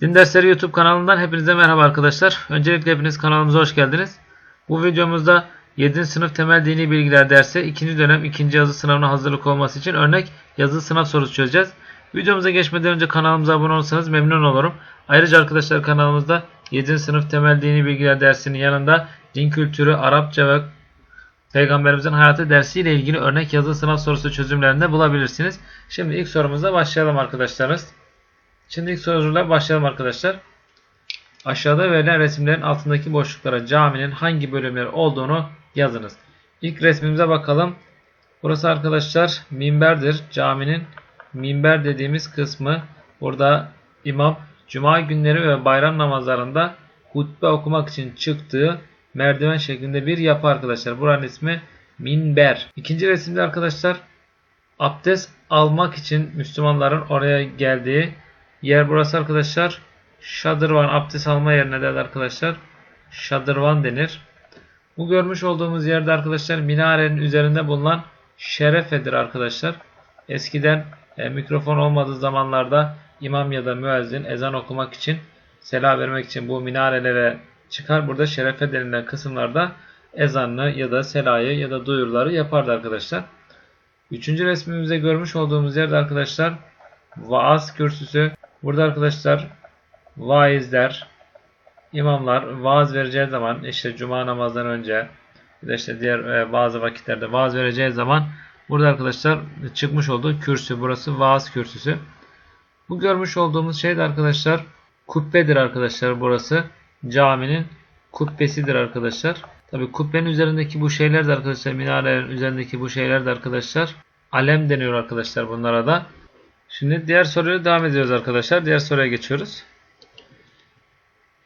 Din Dersleri YouTube kanalından hepinize merhaba arkadaşlar. Öncelikle hepiniz kanalımıza hoş geldiniz. Bu videomuzda 7. sınıf temel dini bilgiler dersi 2. dönem 2. yazı sınavına hazırlık olması için örnek yazı sınav sorusu çözeceğiz. Videomuza geçmeden önce kanalımıza abone olursanız memnun olurum. Ayrıca arkadaşlar kanalımızda 7. sınıf temel dini bilgiler dersinin yanında din kültürü, Arapça ve Peygamberimizin hayatı dersiyle ilgili örnek yazı sınav sorusu çözümlerinde bulabilirsiniz. Şimdi ilk sorumuza başlayalım arkadaşlarız. Şimdi soruyla başlayalım arkadaşlar. Aşağıda verilen resimlerin altındaki boşluklara caminin hangi bölümleri olduğunu yazınız. İlk resmimize bakalım. Burası arkadaşlar minberdir. Caminin minber dediğimiz kısmı burada imam cuma günleri ve bayram namazlarında hutbe okumak için çıktığı merdiven şeklinde bir yapı arkadaşlar. Buranın ismi minber. İkinci resimde arkadaşlar abdest almak için Müslümanların oraya geldiği yer burası arkadaşlar. Şadırvan abdest alma yerine de arkadaşlar şadırvan denir. Bu görmüş olduğumuz yerde arkadaşlar minarenin üzerinde bulunan şerefedir arkadaşlar. Eskiden e, mikrofon olmadığı zamanlarda imam ya da müezzin ezan okumak için selam vermek için bu minarelere çıkar. Burada şerefe denilen kısımlarda ezanını ya da selayı ya da duyuruları yapardı arkadaşlar. Üçüncü resmimizde görmüş olduğumuz yerde arkadaşlar vaaz kürsüsü. Burada arkadaşlar vaizler, imamlar vaaz vereceği zaman işte cuma namazdan önce ya işte diğer e, bazı vakitlerde vaaz vereceği zaman burada arkadaşlar çıkmış olduğu kürsü. Burası vaaz kürsüsü. Bu görmüş olduğumuz şey de arkadaşlar kubbedir arkadaşlar burası. Caminin kubbesidir arkadaşlar. Tabi kubbenin üzerindeki bu şeyler de arkadaşlar minarelerin üzerindeki bu şeyler de arkadaşlar alem deniyor arkadaşlar bunlara da. Şimdi diğer soruya devam ediyoruz arkadaşlar. Diğer soruya geçiyoruz.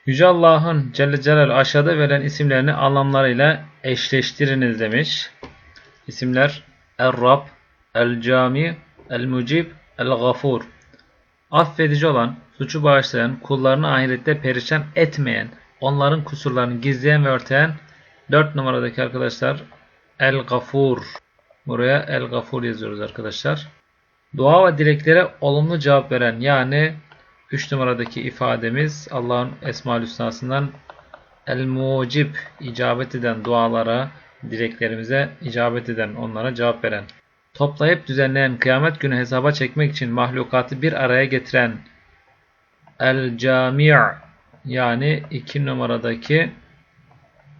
Yüce Allah'ın Celle Celal aşağıda verilen isimlerini anlamlarıyla eşleştiriniz demiş. İsimler Er-Rab, El-Cami, El-Mucib, El-Gafur. Affedici olan, suçu bağışlayan, kullarını ahirette perişan etmeyen, onların kusurlarını gizleyen ve örteyen 4 numaradaki arkadaşlar El-Gafur. Buraya El-Gafur yazıyoruz arkadaşlar. Dua ve dileklere olumlu cevap veren yani 3 numaradaki ifademiz Allah'ın Esma-ül Hüsna'sından El-Mucib icabet eden dualara, dileklerimize icabet eden, onlara cevap veren. Toplayıp düzenleyen, kıyamet günü hesaba çekmek için mahlukatı bir araya getiren El-Cami' yani 2 numaradaki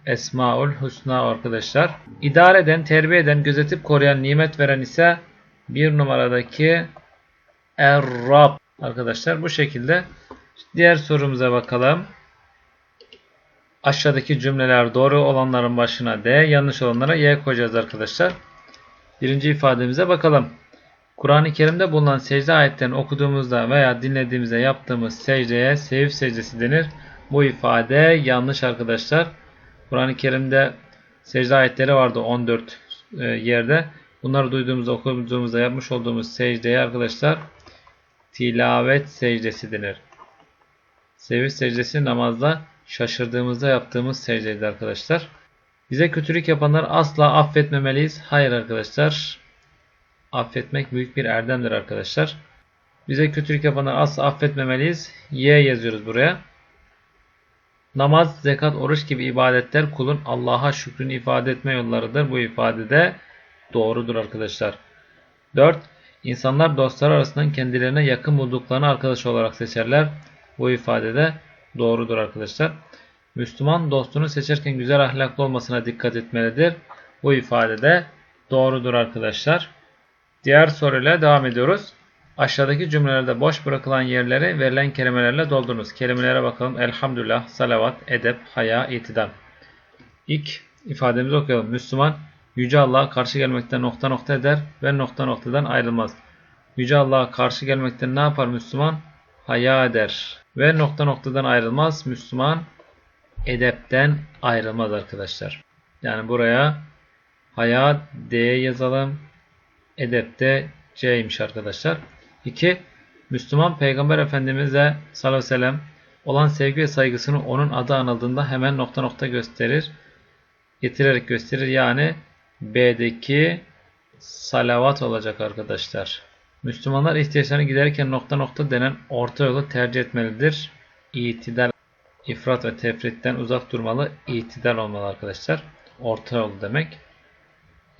Esmaül Hüsna arkadaşlar. İdare eden, terbiye eden, gözetip koruyan, nimet veren ise bir numaradaki Er-Rab arkadaşlar. Bu şekilde diğer sorumuza bakalım. Aşağıdaki cümleler doğru olanların başına D, yanlış olanlara Y koyacağız arkadaşlar. Birinci ifademize bakalım. Kur'an-ı Kerim'de bulunan secde ayetlerini okuduğumuzda veya dinlediğimizde yaptığımız secdeye sevif secdesi denir. Bu ifade yanlış arkadaşlar. Kur'an-ı Kerim'de secde ayetleri vardı 14 yerde. Bunları duyduğumuzda, okuduğumuzda yapmış olduğumuz secdeye arkadaşlar tilavet secdesi denir. Sevinç secdesi namazda şaşırdığımızda yaptığımız secdedir arkadaşlar. Bize kötülük yapanları asla affetmemeliyiz. Hayır arkadaşlar. Affetmek büyük bir erdemdir arkadaşlar. Bize kötülük yapanları asla affetmemeliyiz. Y yazıyoruz buraya. Namaz, zekat, oruç gibi ibadetler kulun Allah'a şükrünü ifade etme yollarıdır. Bu ifadede doğrudur arkadaşlar. 4. İnsanlar dostlar arasından kendilerine yakın bulduklarını arkadaş olarak seçerler. Bu ifadede doğrudur arkadaşlar. Müslüman dostunu seçerken güzel ahlaklı olmasına dikkat etmelidir. Bu ifadede doğrudur arkadaşlar. Diğer soruyla devam ediyoruz. Aşağıdaki cümlelerde boş bırakılan yerleri verilen kelimelerle doldurunuz. Kelimelere bakalım. Elhamdülillah, salavat, edep, haya, itidam. İlk ifademizi okuyalım. Müslüman Yüce Allah'a karşı gelmekten nokta nokta eder ve nokta noktadan ayrılmaz. Yüce Allah'a karşı gelmekten ne yapar Müslüman? Haya eder. Ve nokta noktadan ayrılmaz. Müslüman edepten ayrılmaz arkadaşlar. Yani buraya haya D yazalım. Edepte C'ymiş arkadaşlar. 2. Müslüman Peygamber Efendimiz'e sallallahu aleyhi ve sellem olan sevgi ve saygısını onun adı anıldığında hemen nokta nokta gösterir. Getirerek gösterir. Yani B'deki salavat olacak arkadaşlar. Müslümanlar ihtiyaçlarını giderken nokta nokta denen orta yolu tercih etmelidir. itidal ifrat ve tefritten uzak durmalı. itidal olmalı arkadaşlar. Orta yol demek.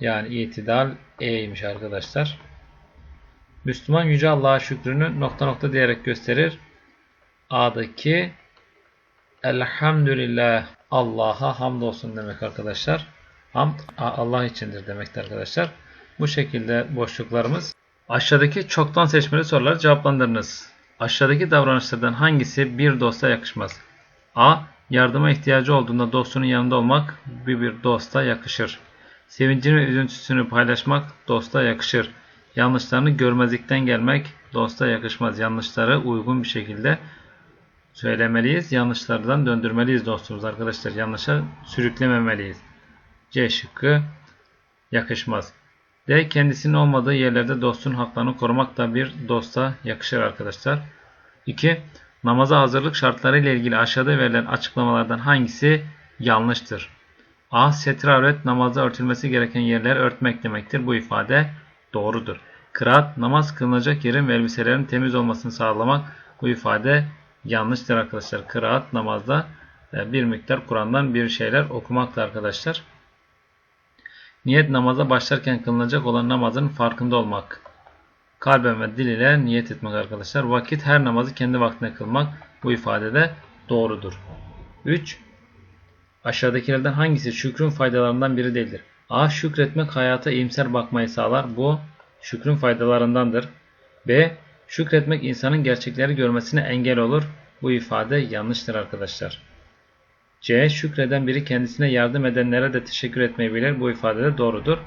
Yani itidal E'ymiş arkadaşlar. Müslüman Yüce Allah'a şükrünü nokta nokta diyerek gösterir. A'daki Elhamdülillah Allah'a hamdolsun demek arkadaşlar. Hamd Allah içindir demektir arkadaşlar. Bu şekilde boşluklarımız. Aşağıdaki çoktan seçmeli soruları cevaplandırınız. Aşağıdaki davranışlardan hangisi bir dosta yakışmaz? A. Yardıma ihtiyacı olduğunda dostunun yanında olmak bir bir dosta yakışır. Sevincini ve üzüntüsünü paylaşmak dosta yakışır. Yanlışlarını görmezlikten gelmek dosta yakışmaz. Yanlışları uygun bir şekilde söylemeliyiz. Yanlışlardan döndürmeliyiz dostumuz arkadaşlar. Yanlışa sürüklememeliyiz. C şıkkı yakışmaz. D. Kendisinin olmadığı yerlerde dostun haklarını korumak da bir dosta yakışır arkadaşlar. 2. Namaza hazırlık şartları ile ilgili aşağıda verilen açıklamalardan hangisi yanlıştır? A. Setir avret namazda örtülmesi gereken yerler örtmek demektir. Bu ifade doğrudur. Kıraat namaz kılınacak yerin ve elbiselerin temiz olmasını sağlamak. Bu ifade yanlıştır arkadaşlar. Kıraat namazda e, bir miktar Kur'an'dan bir şeyler okumakla arkadaşlar. Niyet namaza başlarken kılınacak olan namazın farkında olmak. Kalben ve dil ile niyet etmek arkadaşlar. Vakit her namazı kendi vaktine kılmak. Bu ifadede doğrudur. 3. Aşağıdakilerden hangisi şükrün faydalarından biri değildir? A. Şükretmek hayata iyimser bakmayı sağlar. Bu şükrün faydalarındandır. B. Şükretmek insanın gerçekleri görmesine engel olur. Bu ifade yanlıştır arkadaşlar. C. Şükreden biri kendisine yardım edenlere de teşekkür etmeyi bilir. Bu ifade de doğrudur.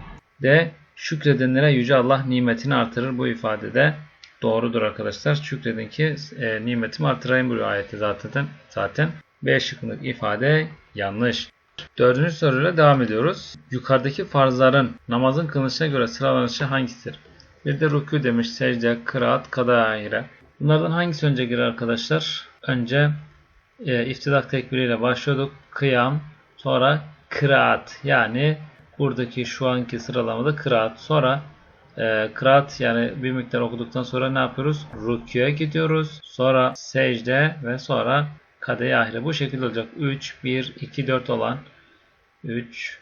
D. Şükredenlere Yüce Allah nimetini artırır. Bu ifade de doğrudur arkadaşlar. Şükredin ki e, nimetimi artırayım bu ayeti zaten. zaten. B şıkkındaki ifade yanlış. Dördüncü soruyla devam ediyoruz. Yukarıdaki farzların namazın kılınışına göre sıralanışı hangisidir? Bir de rükû demiş, secde, kıraat, kada ahire. Bunlardan hangisi önce girer arkadaşlar? Önce e, iftidak tekbiriyle başlıyorduk. Kıyam, sonra kıraat. Yani buradaki şu anki sıralamada kıraat. Sonra e, kıraat yani bir miktar okuduktan sonra ne yapıyoruz? Rükûya gidiyoruz. Sonra secde ve sonra kadeye ahire. Bu şekilde olacak. 3, 1, 2, 4 olan 3,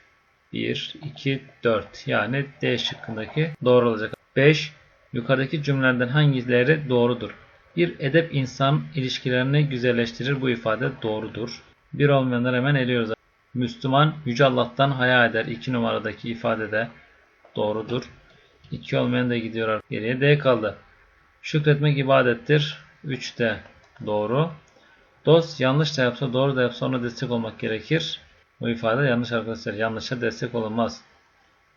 1, 2, 4 yani D şıkkındaki doğru olacak. 5. Yukarıdaki cümlelerden hangileri doğrudur? Bir edep insan ilişkilerini güzelleştirir. Bu ifade doğrudur. Bir olmayanları hemen eliyoruz. Müslüman Yüce Allah'tan haya eder. 2 numaradaki ifade de doğrudur. 2 olmayan da gidiyor. Geriye D kaldı. Şükretmek ibadettir. 3 de doğru. Dost yanlış da yapsa doğru da yapsa ona destek olmak gerekir. Bu ifade yanlış arkadaşlar. Yanlışa destek olunmaz.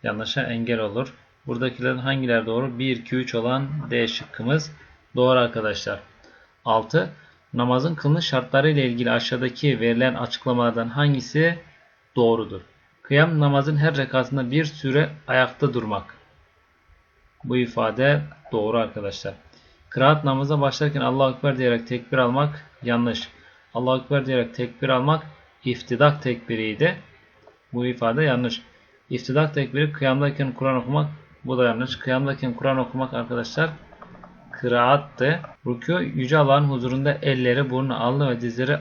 Yanlışa engel olur. Buradakilerin hangileri doğru? 1, 2, 3 olan D şıkkımız doğru arkadaşlar. 6. Namazın kılınış şartları ile ilgili aşağıdaki verilen açıklamalardan hangisi doğrudur? Kıyam namazın her rekatında bir süre ayakta durmak. Bu ifade doğru arkadaşlar. Kıraat namaza başlarken Allahu Ekber diyerek tekbir almak yanlış. Allahu Ekber diyerek tekbir almak iftidak tekbiriydi. Bu ifade yanlış. İftidak tekbiri kıyamdayken Kur'an okumak bu da yanlış. Kıyamdayken Kur'an okumak arkadaşlar kıraattı. Rükû Yüce Allah'ın huzurunda elleri, burnu, alnı ve dizleri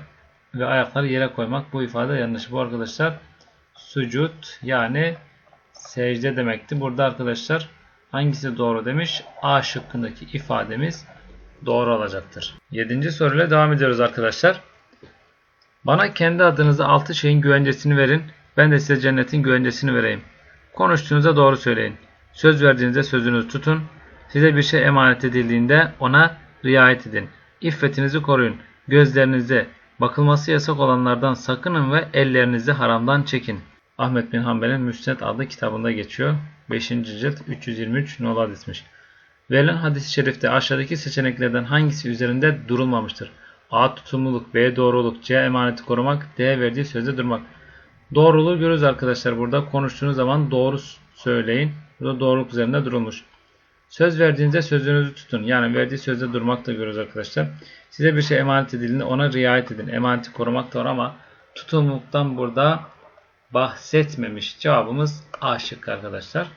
ve ayakları yere koymak. Bu ifade yanlış. Bu arkadaşlar sucud yani secde demekti. Burada arkadaşlar hangisi doğru demiş? A şıkkındaki ifademiz doğru olacaktır. Yedinci soruyla devam ediyoruz arkadaşlar. Bana kendi adınıza altı şeyin güvencesini verin. Ben de size cennetin güvencesini vereyim. Konuştuğunuzda doğru söyleyin. Söz verdiğinizde sözünüzü tutun. Size bir şey emanet edildiğinde ona riayet edin. İffetinizi koruyun. Gözlerinizi bakılması yasak olanlardan sakının ve ellerinizi haramdan çekin. Ahmet bin Hanbel'in Müsned adlı kitabında geçiyor. 5. cilt 323 nol hadismiş. Verilen hadis-i şerifte aşağıdaki seçeneklerden hangisi üzerinde durulmamıştır? A. Tutumluluk, B. Doğruluk, C. Emaneti korumak, D. Verdiği sözde durmak. Doğruluğu görürüz arkadaşlar burada. Konuştuğunuz zaman doğru söyleyin. Burada doğruluk üzerinde durulmuş. Söz verdiğinizde sözünüzü tutun. Yani verdiği sözde durmak da görürüz arkadaşlar. Size bir şey emanet edildiğinde ona riayet edin. Emaneti korumak da var ama tutumluluktan burada bahsetmemiş. Cevabımız A şıkkı arkadaşlar.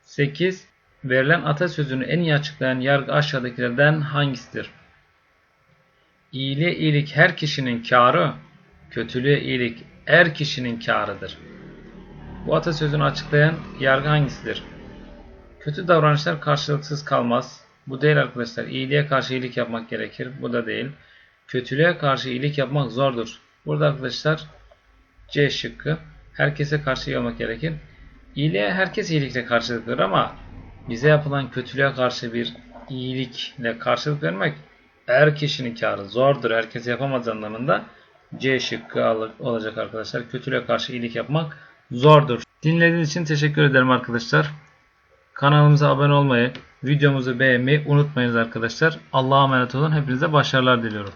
8. Verilen atasözünü en iyi açıklayan yargı aşağıdakilerden hangisidir? İyiliğe iyilik her kişinin kârı, kötülüğe iyilik er kişinin kârıdır. Bu atasözünü açıklayan yargı hangisidir? Kötü davranışlar karşılıksız kalmaz. Bu değil arkadaşlar. İyiliğe karşı iyilik yapmak gerekir. Bu da değil. Kötülüğe karşı iyilik yapmak zordur. Burada arkadaşlar C şıkkı. Herkese karşı iyi olmak gerekir. İyiliğe herkes iyilikle karşılık verir ama bize yapılan kötülüğe karşı bir iyilikle karşılık vermek er kişinin karı zordur. Herkes yapamaz anlamında C şıkkı olacak arkadaşlar. Kötülüğe karşı iyilik yapmak zordur. Dinlediğiniz için teşekkür ederim arkadaşlar. Kanalımıza abone olmayı, videomuzu beğenmeyi unutmayınız arkadaşlar. Allah'a emanet olun. Hepinize başarılar diliyorum.